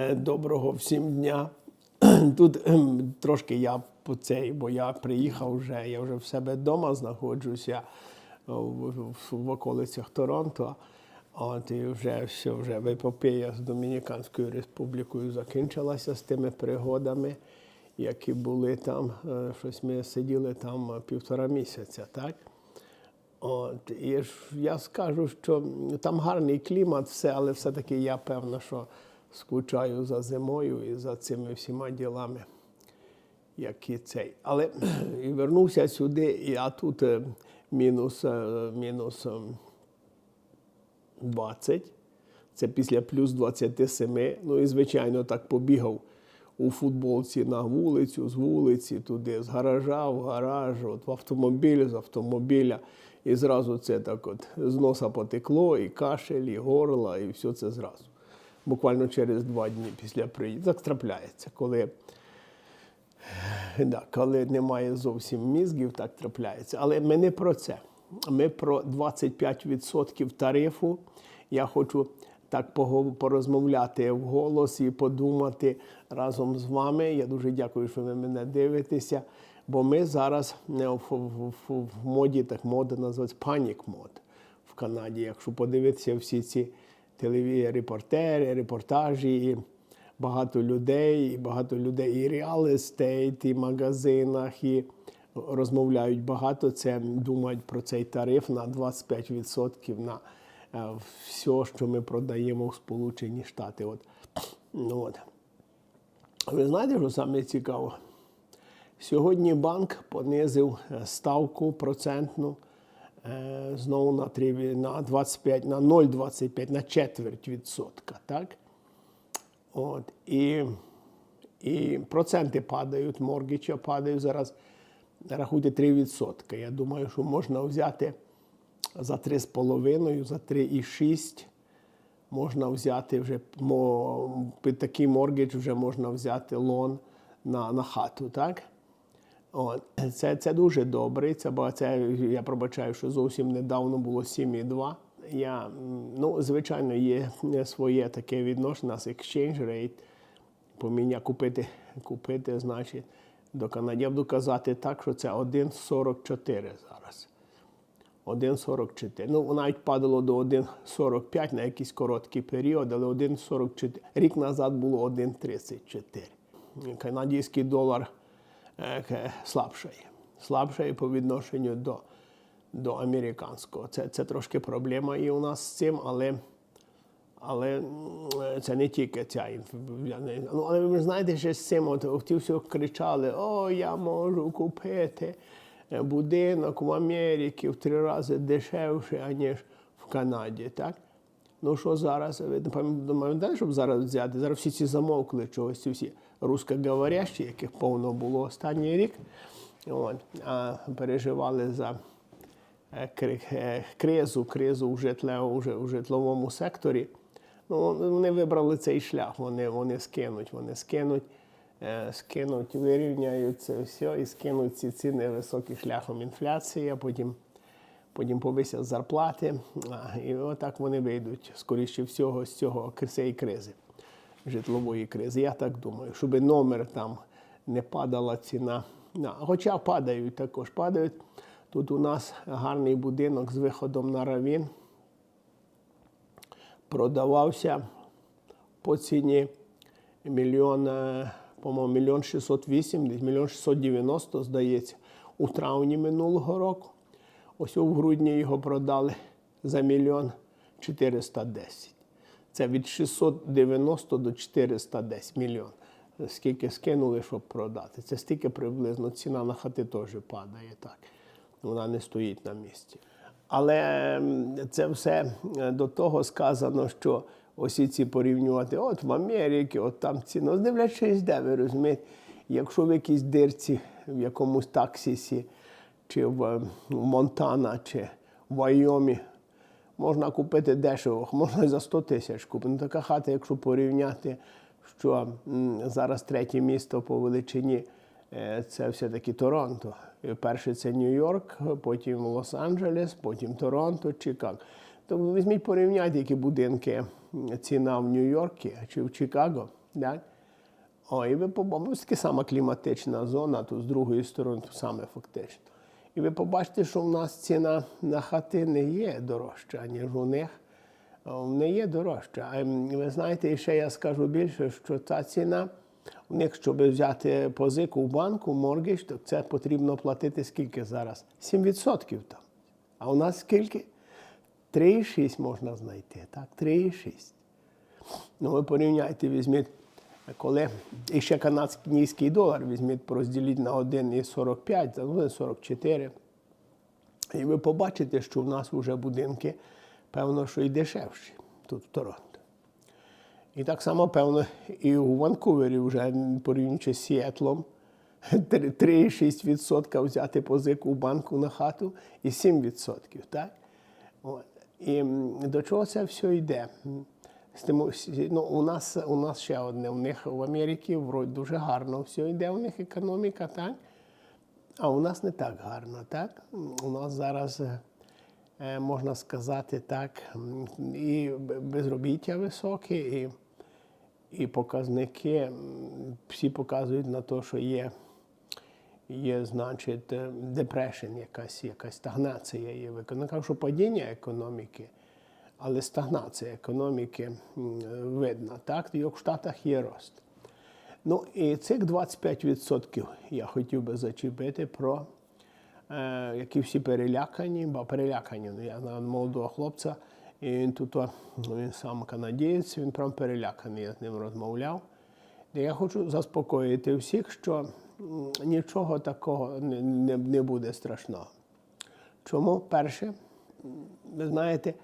Е, Доброго всім дня. Тут ем, трошки я по цей, бо я приїхав вже, я вже в себе вдома знаходжуся в, в, в околицях Торонто. От і вже все, вже епопея з Домініканською республікою закінчилася з тими пригодами, які були там. Е, Щось ми сиділи там е, півтора місяця, так? От, і я скажу, що там гарний клімат, все, але все-таки я певно, що скучаю за зимою і за цими всіма ділами, які цей. Але і вернувся сюди, і а тут е, мінус, е, мінус е, 20. Це після плюс 27. Ну і звичайно так побігав у футболці на вулицю, з вулиці, туди, з гаража в гараж, от в автомобіль, з автомобіля. І зразу це так от з носа потекло, і кашель, і горло, і все це зразу. Буквально через два дні після приїзду. Так трапляється, коли, да, коли немає зовсім мізків, так трапляється. Але ми не про це. Ми про 25% тарифу. Я хочу так порозмовляти вголос і подумати разом з вами. Я дуже дякую, що ви мене дивитеся. Бо ми зараз не в, в, в, в моді, так мода називається панік мод в Канаді. Якщо подивитися всі ці телевізії, репортери, репортажі, і багато людей, і багато людей і реал естейт, і в магазинах, і розмовляють багато. Це думають про цей тариф на 25% на е, все, що ми продаємо в Сполучені Штати. От. Ну, от. Ви знаєте, що саме цікаво? Сьогодні банк понизив е, ставку процентну знову на 3, на 25, на 0,25, на четверть відсотка. Так? От. І, і проценти падають, моргіча падають зараз. Рахуйте 3%. Я думаю, що можна взяти за 3,5, за 3,6 можна взяти вже під такий моргідж вже можна взяти лон на, на хату, так? От. Це, це дуже добре. Це, бо це я пробачаю, що зовсім недавно було 7,2. Я, ну, звичайно, є своє таке відношення, у нас exchange rate. Поміня купити, купити, значить, до Канади. Я буду казати так, що це 1,44 зараз. 1,44. Ну, навіть падало до 1,45 на якийсь короткий період, але 1,44. Рік назад було 1,34. Канадський долар слабшає. Слабшає по відношенню до, до американського. Це, це трошки проблема і у нас з цим, але. Але це не тільки ця Ну, але ви знаєте, що з цим от, ті всі кричали: О, я можу купити е, будинок в Америці в три рази дешевше, аніж в Канаді. Так? Ну що зараз? Ви не пам'ятаєте, щоб зараз взяти? Зараз всі ці замовкли чогось, ці всі русскоговорящі, яких повно було останній рік. От, а переживали за е, е, кризу, кризу в, житле, вже в житловому секторі. Ну, вони вибрали цей шлях, вони, вони скинуть, вони скинуть, е, скинуть, вирівняють це все і скинуть ці ціни високим шляхом інфляції, а потім, потім повисять зарплати. І отак вони вийдуть, скоріше всього, з цього цієї кризи, житлової кризи. Я так думаю, щоб номер там не падала ціна. Хоча падають також, падають. Тут у нас гарний будинок з виходом на равін. Продавався по ціні мільйон, е, по-моєму, мільйон 608, десь мільйон 690, здається, у травні минулого року. Ось у грудні його продали за мільйон 410. Це від 690 до 410 мільйон. Скільки скинули, щоб продати. Це стільки приблизно ціна на хати теж падає так. Вона не стоїть на місці. Але це все е, до того сказано, що ось ці порівнювати, от в Америці, от там ціна. Дивлячись, де ви розумієте, якщо в якійсь дирці, в якомусь таксісі, чи в, е, Монтана, чи в Вайомі, можна купити дешево, можна за 100 тисяч купити. Ну, така хата, якщо порівняти, що зараз третє місто по величині е, це все-таки Торонто. Перше це Нью-Йорк, потім Лос-Анджелес, потім Торонто, Чикаго. То візьміть порівняйте, які будинки ціна в Нью-Йорку чи в Чикаго, Так? О, і ви побачите, сама кліматична зона, тут з другої сторони, то саме фактично. І ви побачите, що в нас ціна на хати не є дорожча, ніж у них. Не є дорожча. А ви знаєте, і ще я скажу більше, що ця ціна, у них, щоб взяти позику в банку, моргідж, то це потрібно платити скільки зараз? 7% там. А у нас скільки? 3,6 можна знайти. Так, 3,6. Ну, ви порівняйте, візьміть, коли і ще канадський долар візьміть, розділіть на 1,45, за 1,44. І ви побачите, що в нас вже будинки, певно, що і дешевші тут в Торонто. І так само, певно, і у Ванкувері вже порівнюючи з Сіетлом, 3,6% взяти позику в банку на хату і 7%. Так? От. І до чого це все йде? Ну, у, нас, у нас ще одне. У них в Америці вроді дуже гарно все йде, у них економіка, так? А у нас не так гарно, так? У нас зараз, е, е, можна сказати так, і безробіття високе, і, і показники всі показують на те, що є, є значить, е, депрешн, якась, якась стагнація є в. Не кажу, що падіння економіки, але стагнація економіки м, видно. Так? І в Штатах є рост. Ну і цих 25% я хотів би зачепити про е, які всі перелякані, бо перелякані. Ну, я знаю молодого хлопця, і він тут, він сам канадієць, він прям переляканий, я з ним розмовляв. І я хочу заспокоїти всіх, що нічого такого не, не, не буде страшного. Чому? Перше, ви знаєте,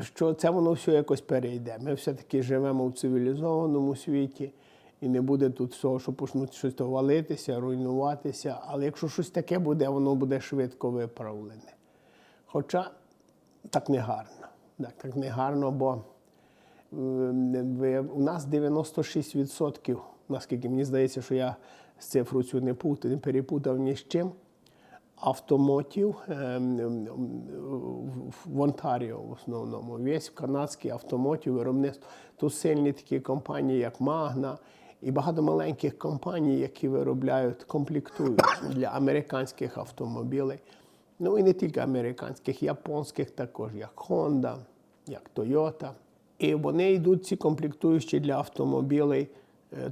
що це воно все якось перейде. Ми все-таки живемо в цивілізованому світі, і не буде тут всього, що почнуть щось валитися, руйнуватися. Але якщо щось таке буде, воно буде швидко виправлене. Хоча так не гарно. Так, так не гарно, бо е, у нас 96%, наскільки мені здається, що я цифру цю не путав, не перепутав ні з чим автомотів ем, ем, в- в Онтаріо в основному. Весь канадський автомотів виробництво. Тут сильні такі компанії, як Магна, і багато маленьких компаній, які виробляють, комплектують для американських автомобілей. Ну і не тільки американських, японських також, як Honda, як Toyota. І вони йдуть ці комплектуючі для автомобілей е,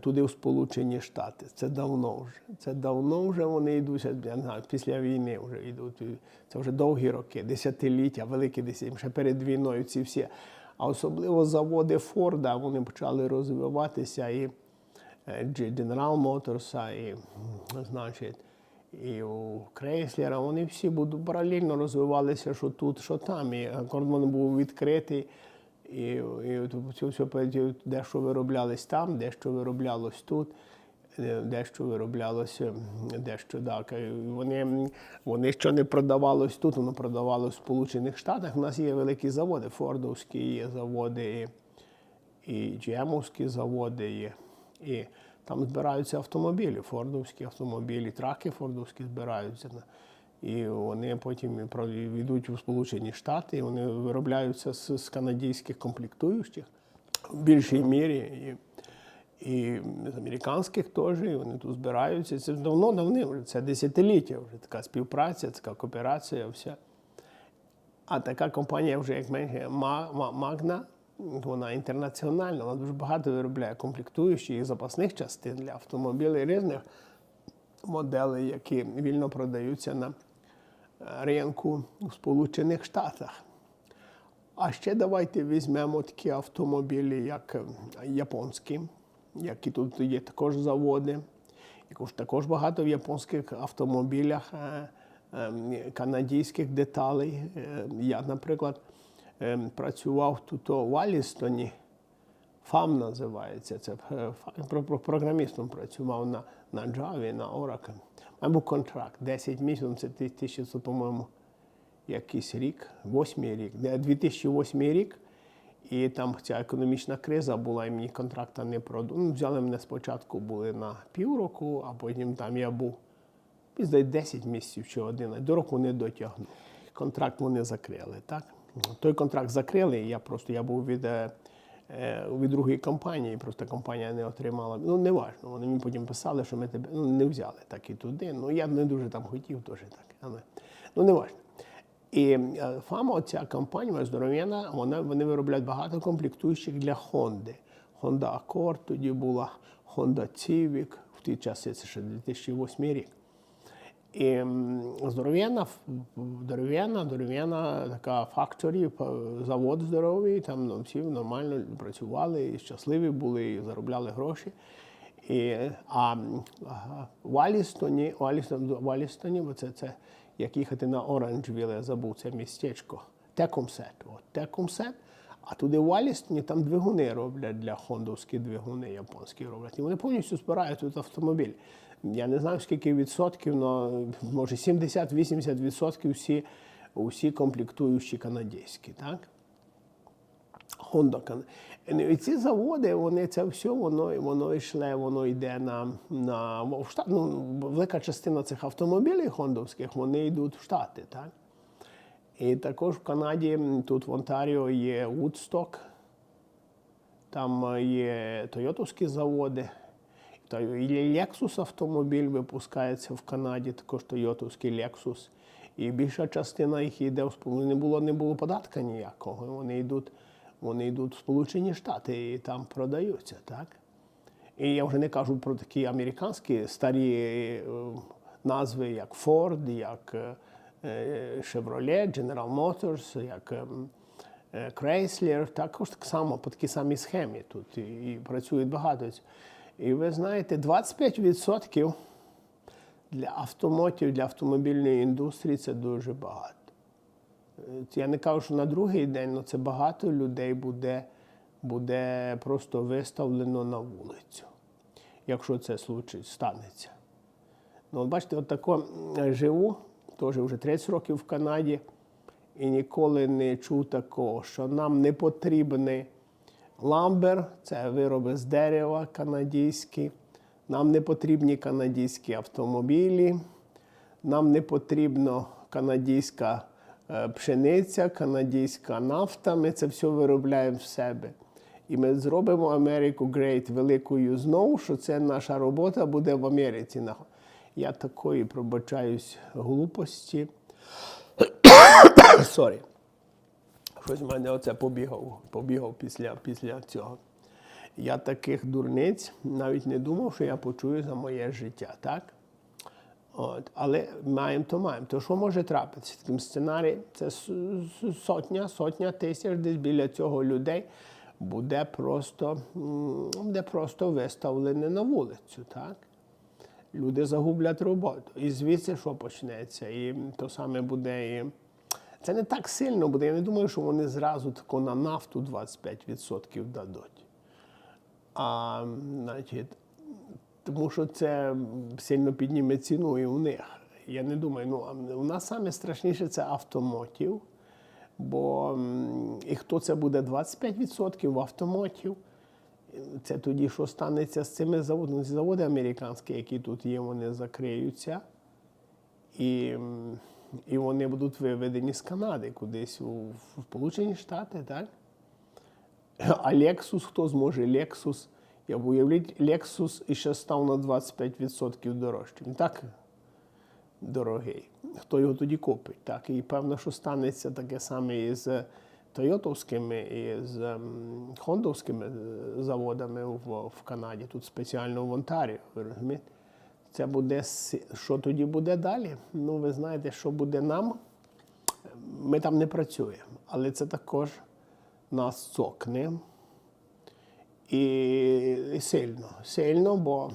туди в Сполучені Штати. Це давно вже. Це давно вже вони йдуть, я не знаю, після війни вже йдуть. Це вже довгі роки, десятиліття, великі десятиліття, ще перед війною ці всі. А особливо заводи Форда вони почали розвиватися і е, General Motors, і, значить, і у Крейслера, вони всі паралельно розвивалися, що тут, що там. І кордон був відкритий. І, і от все, все по- дещо вироблялось там, дещо вироблялось тут, е, дещо вироблялося, дещо так. Вони, вони що не продавалось тут, воно продавалось в Сполучених Штатах. У нас є великі заводи, Фордовські є заводи, і, і GM-овські заводи є. І там збираються автомобілі, фордовські автомобілі, траки фордовські збираються. І вони потім йдуть у Сполучені Штати, і вони виробляються з, з канадських комплектуючих в більшій мірі. І, і з американських теж, і вони тут збираються. Це давно давно вже це десятиліття, вже така співпраця, така кооперація, вся. А така компанія вже як менше Ма- Ма- Магна, вона інтернаціональна, вона дуже багато виробляє комплектуючих і запасних частин для автомобілів різних моделей, які вільно продаються на ринку у Сполучених Штатах. А ще давайте візьмемо такі автомобілі, як е, японські, які тут є також заводи. Також, також багато в японських автомобілях е, е, деталей. Е, Я, наприклад, е, працював тут у Алістоні. ФАМ називається. Це програмістом працював на, на Java, на Oracle. Був контракт 10 місяців, це 2000, по-моєму, якийсь рік, восьмий рік, де 2008 рік. І там ця економічна криза була, і мені контракта не продали. Ну, взяли мене спочатку були на півроку, а потім там я був мені 10 місяців чи 11. До року не дотягнув. Контракт вони закрили, так? Той контракт закрили, і я просто я був від, е, від другої компанії, просто компанія не отримала. Ну, не важно. Вони мені потім писали, що ми тебе ну, не взяли так і туди. Ну, я не дуже там хотів теж так. Але ну, не важно. І е, фама, ця компанія здоров'яна, вона вони виробляють багато комплектуючих для Honda. Honda Accord, тоді була Honda Civic, в ті часи це ще 2008 рік. І здоров'яна, здоров'яна, здоров'яна така факторі, завод здоровий, там ну, всі нормально працювали, і щасливі були, і заробляли гроші. І, а в Алістоні, в Алістоні, бо це, це як їхати на Оранжвіл, забув це містечко. Текомсет. От, Текомсет. А туди в Алістоні там двигуни роблять для хондовські двигуни японські роблять. І вони повністю збирають тут автомобіль. Я не знаю, скільки відсотків, але може 70-80 відсотків всі, усі комплектуючі канадські. Honda. І ці заводи, вони це все, воно, воно йшле, воно йде на, на в Штат, ну, велика частина цих автомобілів хондовських, вони йдуть в Штати, так? І також в Канаді, тут в Онтаріо є Woodstock, там е, є Тойотовські заводи. Та і Lexus автомобіль випускається в Канаді, також Тойотовський Lexus. І більша частина їх йде в Сполу- не було, не було податка ніякого. Вони йдуть, вони йдуть в Сполучені Штати і там продаються, так? І я вже не кажу про такі американські старі е, назви, як Ford, як е, е, Chevrolet, General Motors, як ем, Chrysler, також так само по такій самій схемі тут і працюють багато. І ви знаєте, 25% для автомотів, для автомобільної індустрії це дуже багато. Е, Я не кажу, що на другий день, але це багато людей буде, буде просто виставлено на вулицю, якщо це случай станеться. Ну, от бачите, от тако живу, теж вже 30 років в Канаді, і ніколи не чув такого, що нам не потрібний ламбер, це вироби з дерева канадські. Нам не потрібні канадські автомобілі, нам не потрібна канадська е, пшениця, канадська нафта. Ми це все виробляємо в себе. І ми зробимо Америку Great великою знову, що це наша робота буде в Америці. Я такої пробачаюсь глупості. Сорі. Щось в мене оце побігав, побігав після, після цього. Я таких дурниць навіть не думав, що я почую за моє життя, так? От, але маємо, то маємо. То що може трапитися? Таким сценарій це сотня, сотня тисяч десь біля цього людей буде просто, буде просто виставлене на вулицю, так? Люди загублять роботу. І звідси що почнеться? І то саме буде і. Це не так сильно буде. Я не думаю, що вони зразу тако на нафту 25% дадуть. А, значить, тому що це сильно підніме ціну і у них. Я не думаю, ну у нас саме страшніше це автомотів. Бо і хто це буде 25% автомотів? Це тоді, що станеться з цими заводами? Ці заводи американські, які тут є, вони закриються. І, і вони будуть виведені з Канади кудись у Сполучені Штати, так? А Lexus, хто зможе Lexus? Я б уявліть, Lexus іще став на 25% дорожчим. Так дорогий. Хто його тоді купить? Так? І певно, що станеться таке саме і з Тойотовськими, і з Хондовськими е, заводами в, в Канаді, тут спеціально в Онтаріо. Ви розумієте? Це буде що тоді буде далі? Ну, ви знаєте, що буде нам. Ми там не працюємо, але це також нас цокне. І, сильно, сильно, бо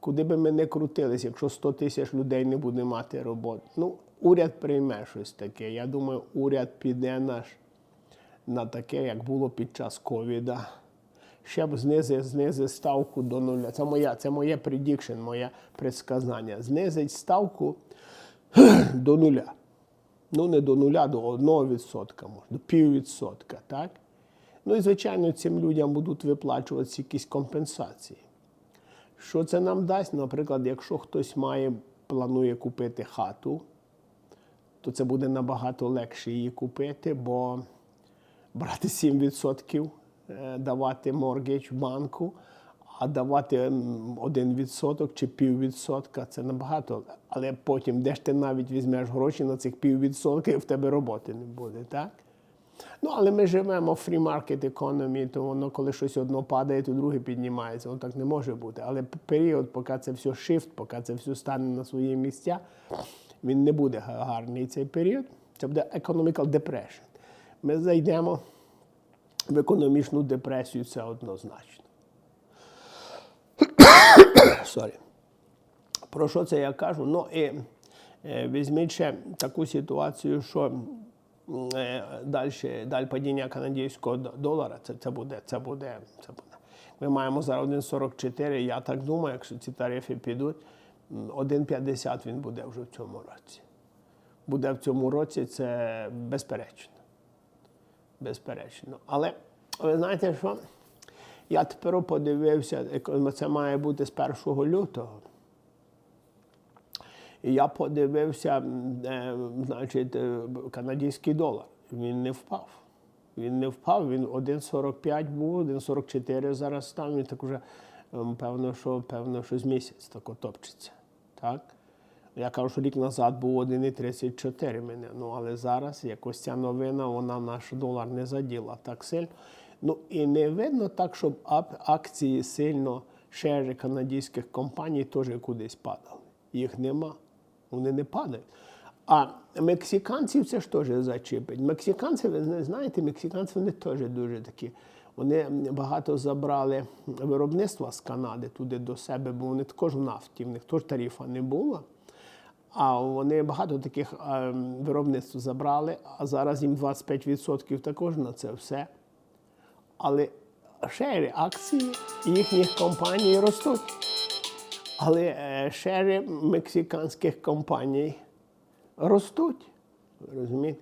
куди би ми не крутились, якщо 100 тисяч людей не буде мати роботи. Ну, уряд прийме щось таке. Я думаю, уряд піде наш на таке, як було під час ковіда. Ще б знизить, знизить ставку до нуля. Це моя, це моє предікшн, моє предсказання. Знизить ставку до нуля. Ну, не до нуля, до 1%, може, до піввідсотка, так? Ну і, звичайно, цим людям будуть виплачуватися якісь компенсації. Що це нам дасть? Наприклад, якщо хтось має, планує купити хату, то це буде набагато легше її купити, бо брати 7% е, давати моргідж банку, а давати м, 1% чи піввідсотка це набагато. Але потім, де ж ти навіть візьмеш гроші на цих піввідсотка, і в тебе роботи не буде, так? Ну, але ми живемо в market economy, то воно, коли щось одно падає, то друге піднімається. Воно так не може бути. Але період, поки це все shift, поки це все стане на свої місця, він не буде гарний цей період. Це буде economical depression. Ми зайдемо в економічну депресію, це однозначно. Sorry. Про що це я кажу? Ну і е, візьміть ще таку ситуацію, що е, далі, далі падіння канадського долара, це, це буде, це буде, це буде. Ми маємо зараз 1,44, я так думаю, якщо ці тарифи підуть, 1,50 він буде вже в цьому році. Буде в цьому році, це безперечно. Безперечно. Але ви знаєте що? Я тепер подивився, це має бути з 1 лютого. І я подивився, значить, е, канадський долар. Він не впав. Він не впав, він 1,45 був, 1,44 зараз став. Він так уже, ем, певно, що, певно, що з місяць так топчеться. Так? Я кажу, що рік назад був 1,34 мене. Ну, але зараз якось ця новина, вона наш долар не заділа так сильно. Ну і не видно так, щоб акції сильно шери канадських компаній теж кудись падали. Їх нема. Вони не падають. А мексиканців це ж теж зачепить. Мексиканці, ви знаєте, мексиканці вони теж дуже такі. Вони багато забрали виробництва з Канади туди до себе, бо вони також в нафті, в них теж тарифа не було. А вони багато таких е, виробництв забрали, а зараз їм 25% також на це все. Але шери акції їхніх компаній ростуть. Але е, шери мексиканських компаній ростуть. Розумієте?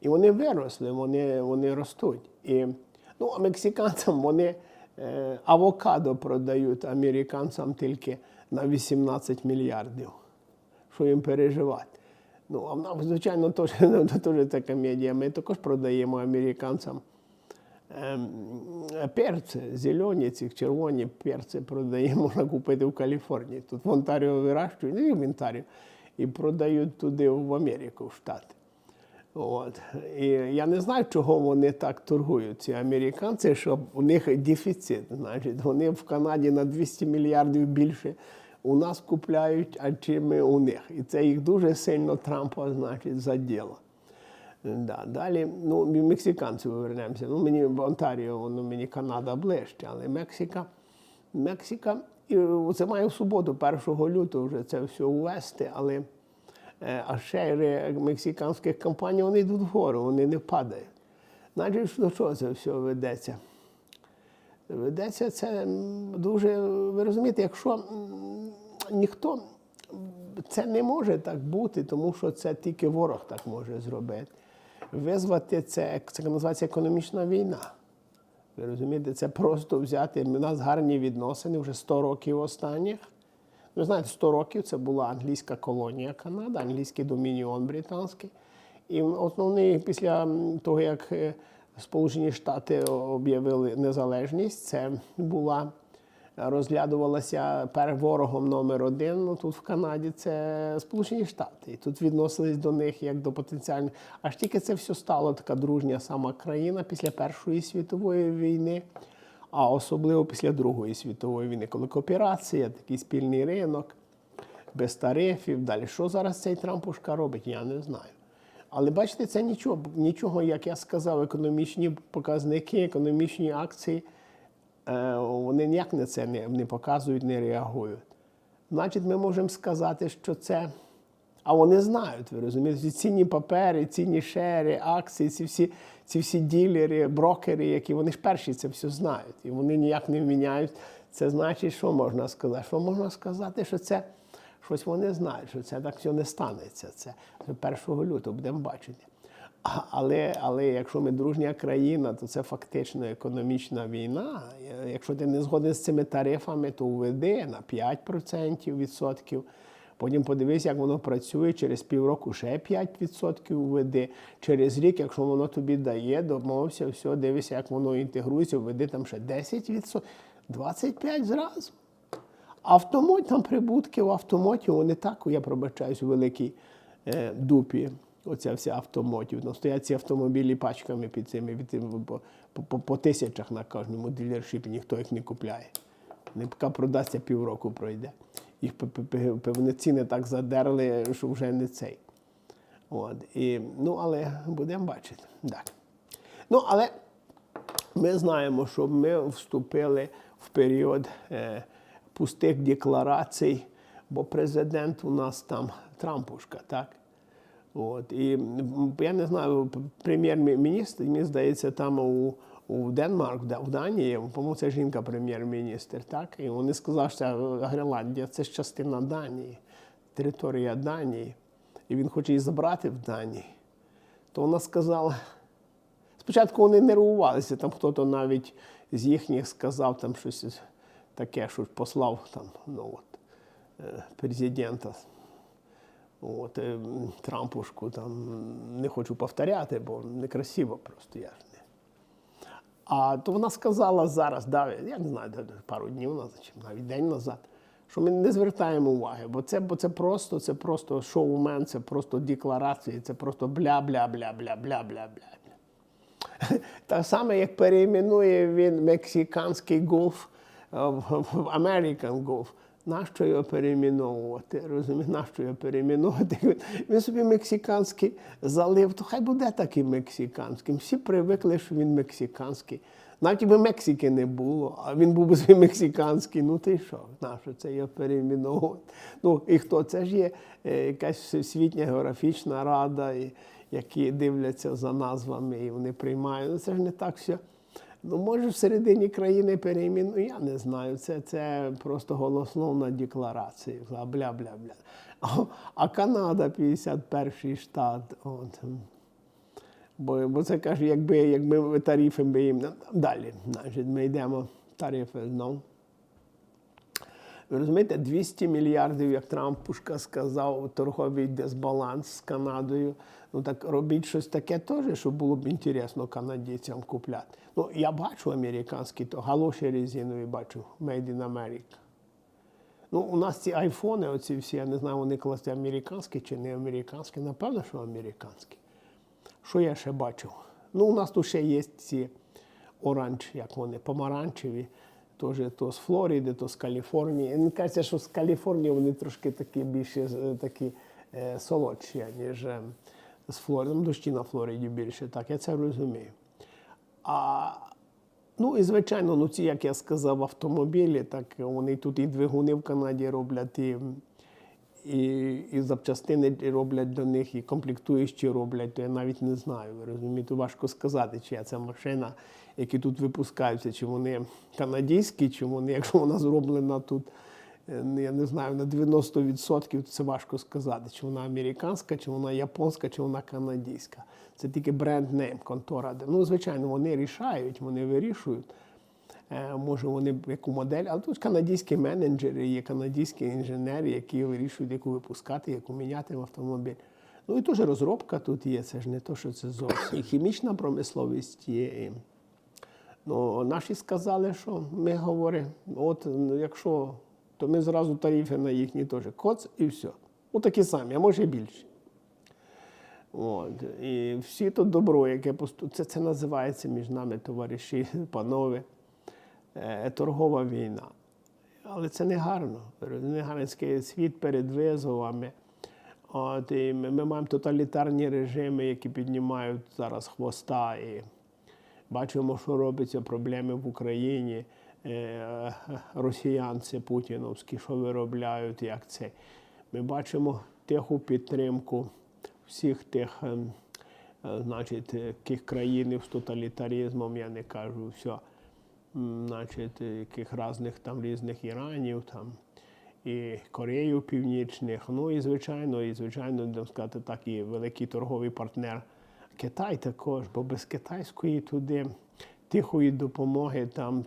І вони виросли, вони, вони ростуть. І, ну, а мексиканцям вони е, авокадо продають американцям тільки на 18 мільярдів. Що їм переживати? Ну, а в нас, звичайно, теж, теж це комедія. Ми також продаємо американцям ем, перці, зелені, ці червоні перці продаємо, можна купити в Каліфорнії. Тут в Онтаріо вирощують, ну і в Онтаріо, і продають туди в Америку, в Штати. От. І я не знаю, чого вони так торгують, ці американці, що у них дефіцит. Значить, вони в Канаді на 200 мільярдів більше у нас купляють, а чим ми у них. І це їх дуже сильно Трампа, значить, заділо. Да. Далі, ну, в мексиканців повернемося. Ну, мені в Онтаріо, воно мені Канада ближче, але Мексика, Мексика, і це має в суботу, 1 лютого вже це все увести, але е, а шери мексиканських компаній вони йдуть вгору, вони не падають. Значить, до чого це все ведеться? Ведеться це дуже, ви розумієте, якщо ніхто це не може так бути, тому що це тільки ворог так може зробити. Визвати це, це називається економічна війна. Ви розумієте, це просто взяти. У нас гарні відносини вже 100 років останніх. Ви знаєте, 100 років це була англійська колонія Канада, англійський домініон британський. І основний після того, як е, Сполучені Штати об'явили незалежність, це була розглядувалася ворогом номер один. Ну тут в Канаді це Сполучені Штати. І тут відносились до них як до потенціальних. Аж тільки це все стало така дружня сама країна після Першої світової війни, а особливо після Другої світової війни, коли кооперація, такий спільний ринок, без тарифів. Далі що зараз цей Трампушка робить, я не знаю. Але бачите, це нічого, нічого, як я сказав, економічні показники, економічні акції, е, вони ніяк на це не, не показують, не реагують. Значить, ми можемо сказати, що це. А вони знають, ви розумієте, ці цінні папери, цінні шери, акції, ці всі, ці всі ділери, брокери, які вони ж перші це все знають. І вони ніяк не міняють. Це значить, що можна сказати? Що можна сказати, що це щось вони знають, що це так не станеться. Це 1 лютого будемо бачити. Але, але якщо ми дружня країна, то це фактично економічна війна. Якщо ти не згоден з цими тарифами, то введи на 5% відсотків Потім подивись, як воно працює, через півроку ще 5% введи. Через рік, якщо воно тобі дає, домовився, все, дивися, як воно інтегрується, введи там ще 10%, 25% зразу. Автомот, там прибутки в автомоті, вони так, я пробачаюсь, у великій е, дупі. Оця вся автомотів. Ну, стоять ці автомобілі пачками під цими від цим, по, по, по, тисячах на кожному дилершипі, ніхто їх не купляє. Не поки продасться півроку пройде. Їх пе- пе- пе- певне ціни так задерли, що вже не цей. От. І, ну, але будемо бачити. Так. Ну, але ми знаємо, що ми вступили в період е, пустих декларацій, бо президент у нас там Трампушка, так? От. І я не знаю, прем'єр-міністр, мені здається, там у, у Денмарк, в Данії, по-моєму, це жінка прем'єр-міністр, так? І вони сказали, що Гренландія це ж частина Данії, територія Данії. І він хоче її забрати в Данії. То вона сказала, Спочатку вони нервувалися, там хто-то навіть з їхніх сказав там щось таке, що послав там, ну от, е, президента. От, е, Трампушку там не хочу повторяти, бо некрасиво просто я ж не. А то вона сказала зараз, да, я не знаю, пару днів назад, чи навіть день назад, що ми не звертаємо уваги, бо це, бо це просто, це просто шоумен, це просто декларації, це просто бля-бля-бля-бля-бля-бля-бля. Так само, як перейменує він мексиканський гольф в в American Golf. Нащо його перейменовувати? Розумієш, нащо його перейменовувати? Він собі мексиканський залив, то хай буде таким мексиканським. Всі привикли, що він мексиканський. Навіть якби Мексики не було, а він був би собі мексиканський, ну ти що, нащо це його перейменовувати? Ну і хто? Це ж є е, якась всесвітня географічна рада, які дивляться за назвами і вони приймають. Ну це ж не так все. Ну, може, всередині країни переймену, я не знаю. Це, це просто голословна декларація. Бля-бля-бля. А, Канада 51 штат. От. Бо, бо це каже, якби, якби тарифи би їм. Далі, значить, ми йдемо тарифи знову. Ви розумієте, 200 мільярдів, як Трампушка сказав, торговий дисбаланс з Канадою. Ну так робіть щось таке теж, щоб було б інтересно канадійцям купляти. Ну, я бачу американські, то галоші резинові бачу, Made in America. Ну, у нас ці айфони, оці всі, я не знаю, вони класти американські чи не американські. Напевно, що американські. Що я ще бачив? Ну, у нас тут ще є ці оранж, як вони, помаранчеві. Теж то з Флориди, то з Каліфорнії. Мені кажеться, що з Каліфорнії вони трошки такі більше такі е, солодші, ніж е, з Флориди. Ну, дощі на Флориді більше, так, я це розумію. А, ну і звичайно, ну ці, як я сказав, автомобілі, так вони тут і двигуни в Канаді роблять, і, і, і запчастини роблять до них, і комплектуючі роблять, я навіть не знаю. Розумієте, важко сказати, чия це машина, які тут випускаються, чи вони канадські, чи вони, якщо вона зроблена тут. е, Я не знаю, на 90% це важко сказати, чи вона американська, чи вона японська, чи вона канадська. Це тільки бренд-нейм, контора. Ну, звичайно, вони рішають, вони вирішують. Е, Може, вони яку модель, але тут канадські менеджери, є канадські інженери, які вирішують, яку випускати, яку міняти в автомобіль. Ну і теж розробка тут є, це ж не то, що це зовсім. І хімічна промисловість є. Ну, наші сказали, що ми говоримо, от ну, якщо, то ми зразу тарифи на їхні теж коц і все. Ну, такі самі, а може і більші. От. І всі то добро, яке посту... це, це називається між нами, товариші, панове, е, торгова війна. Але це не гарно. Не гарний світ перед визовами. От, і ми, ми маємо тоталітарні режими, які піднімають зараз хвоста. І бачимо, що робиться проблеми в Україні. Е, Росіянці путіновські, що виробляють, як це. Ми бачимо тиху підтримку всіх тих, ем, е, значить, яких країн з тоталітаризмом, я не кажу, все, значить, яких різних там різних Іранів, там, і Корею Північних, ну і звичайно, і звичайно, сказати, так, і великий торговий партнер Китай також, бо без китайської туди тихої допомоги там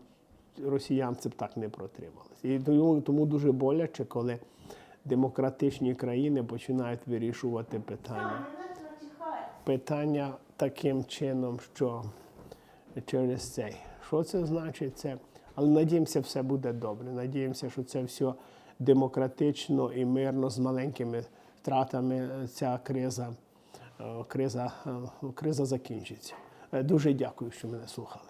росіянці б так не протрималися. І тому, тому дуже боляче, коли демократичні країни починають вирішувати питання. Питання таким чином, що через цей. Що це значить? Це? Але надіємося, все буде добре. Надіємося, що це все демократично і мирно з маленькими втратами ця криза, криза, е, криза закінчиться. Е, Дуже дякую, що мене слухали.